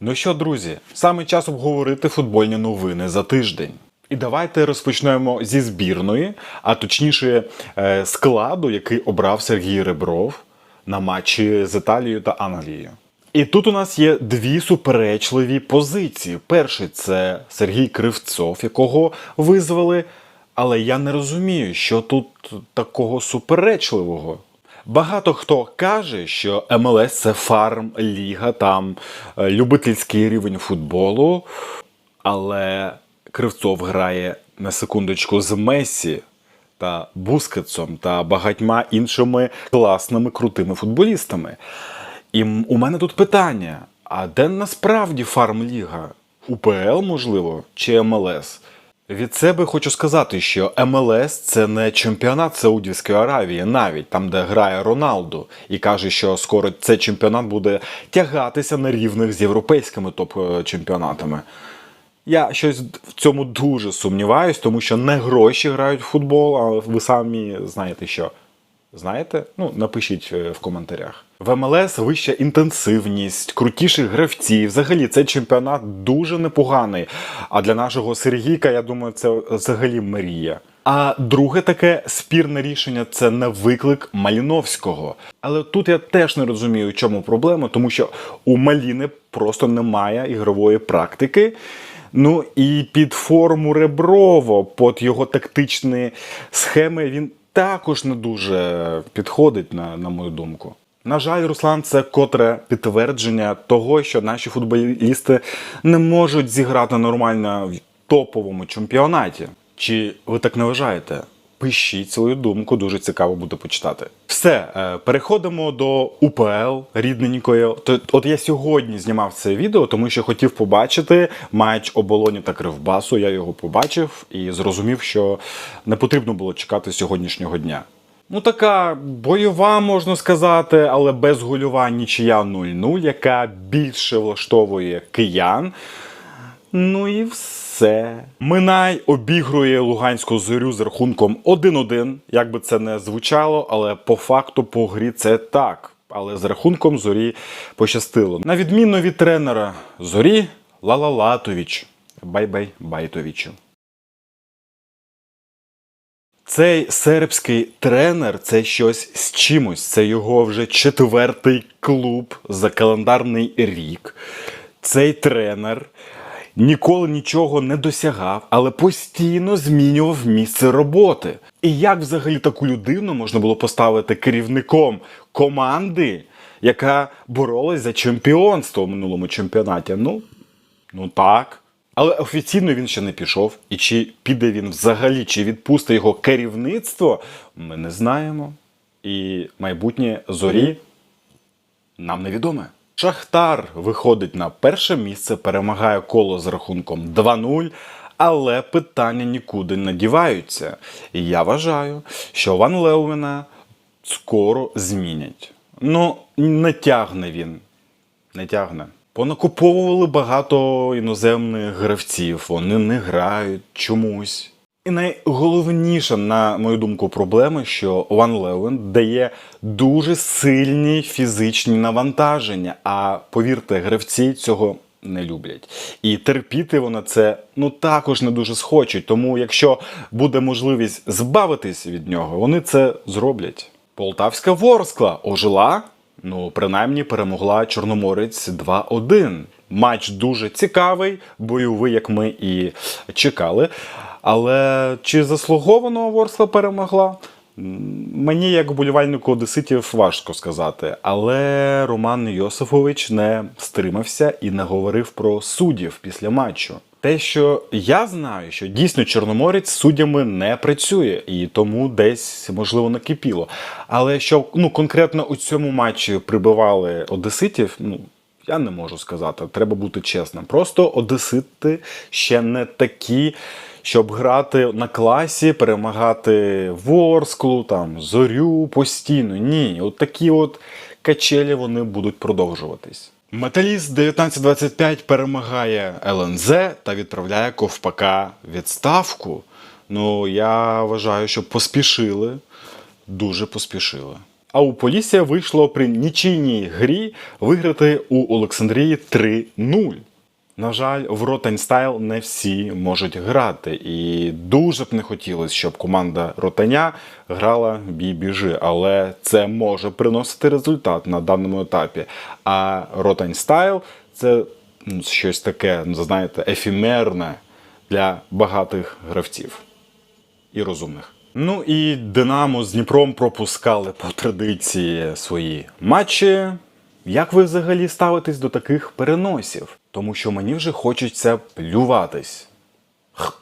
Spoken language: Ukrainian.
Ну що, друзі, саме час обговорити футбольні новини за тиждень. І давайте розпочнемо зі збірної, а точніше е, складу, який обрав Сергій Ребров на матчі з Італією та Англією. І тут у нас є дві суперечливі позиції. Перший це Сергій Кривцов, якого визвали. Але я не розумію, що тут такого суперечливого. Багато хто каже, що МЛС це фарм ліга, там е, любительський рівень футболу, але Кривцов грає на секундочку з Месі та Бускетсом та багатьма іншими класними крутими футболістами. І у мене тут питання: а де насправді фарм ліга? УПЛ, можливо, чи МЛС? Від себе хочу сказати, що МЛС це не чемпіонат Саудівської Аравії, навіть там, де грає Роналду, і каже, що скоро цей чемпіонат буде тягатися на рівних з європейськими топ-чемпіонатами. Я щось в цьому дуже сумніваюсь, тому що не гроші грають в футбол, а ви самі знаєте що. Знаєте? Ну, напишіть е, в коментарях. В МЛС вища інтенсивність, крутіших гравців. Взагалі, цей чемпіонат дуже непоганий. А для нашого Сергійка, я думаю, це взагалі мрія. А друге таке спірне рішення це не виклик Маліновського. Але тут я теж не розумію, в чому проблема, тому що у Маліни просто немає ігрової практики. Ну і під форму Реброво, під його тактичні схеми, він також не дуже підходить, на, на мою думку. На жаль, Руслан, це котре підтвердження того, що наші футболісти не можуть зіграти нормально в топовому чемпіонаті. Чи ви так не вважаєте? Пишіть свою думку, дуже цікаво буде почитати. Все, е, переходимо до УПЛ рідненької. От я сьогодні знімав це відео, тому що хотів побачити матч оболоні та кривбасу. Я його побачив і зрозумів, що не потрібно було чекати сьогоднішнього дня. Ну, така бойова, можна сказати, але без гольова нічия 0-0, яка більше влаштовує киян. Ну і все. Минай обігрує Луганську зорю з рахунком 1-1. Як би це не звучало, але по факту по грі це так. Але з рахунком зорі пощастило. На відміну від тренера зорі Лалалатович. Бай-бай Байтовичу. Цей сербський тренер це щось з чимось. Це його вже четвертий клуб за календарний рік. Цей тренер ніколи нічого не досягав, але постійно змінював місце роботи. І як взагалі таку людину можна було поставити керівником команди, яка боролась за чемпіонство в минулому чемпіонаті? Ну, Ну так. Але офіційно він ще не пішов. І чи піде він взагалі, чи відпусти його керівництво, ми не знаємо. І майбутнє зорі нам невідоме. Шахтар виходить на перше місце, перемагає коло з рахунком 2-0. Але питання нікуди не діваються. І я вважаю, що Ван Леуена скоро змінять. Ну, не тягне він не тягне. Понакуповували багато іноземних гравців, вони не грають чомусь. І найголовніша, на мою думку, проблема, що Ван Левен дає дуже сильні фізичні навантаження. А повірте, гравці цього не люблять. І терпіти вони це ну також не дуже схочуть. Тому, якщо буде можливість збавитись від нього, вони це зроблять. Полтавська Ворскла ожила. Ну, принаймні перемогла Чорноморець 2-1. Матч дуже цікавий, бойовий, як ми і чекали. Але чи заслуговано Ворскла перемогла? Мені, як вболівальнику одеситів, важко сказати. Але Роман Йосифович не стримався і не говорив про суддів після матчу. Те, що я знаю, що дійсно Чорноморець суддями не працює, і тому десь можливо накипіло. Але що ну конкретно у цьому матчі прибивали одеситів, ну я не можу сказати. Треба бути чесним. Просто одесити ще не такі, щоб грати на класі, перемагати Ворсклу, там зорю постійно. Ні, от такі от качелі вони будуть продовжуватись. Металіст 1925 перемагає ЛНЗ та відправляє ковпака відставку. Ну, я вважаю, що поспішили, дуже поспішили. А у Полісся вийшло при нічийній грі виграти у Олександрії 3-0. На жаль, в Ротенстайл не всі можуть грати, і дуже б не хотілося, щоб команда Ротаня грала бій-біжи, але це може приносити результат на даному етапі. А Ротенстайл це ну, щось таке, ну, знаєте, ефімерне для багатих гравців і розумних. Ну і Динамо з Дніпром пропускали по традиції свої матчі. Як ви взагалі ставитесь до таких переносів? Тому що мені вже хочеться плюватись.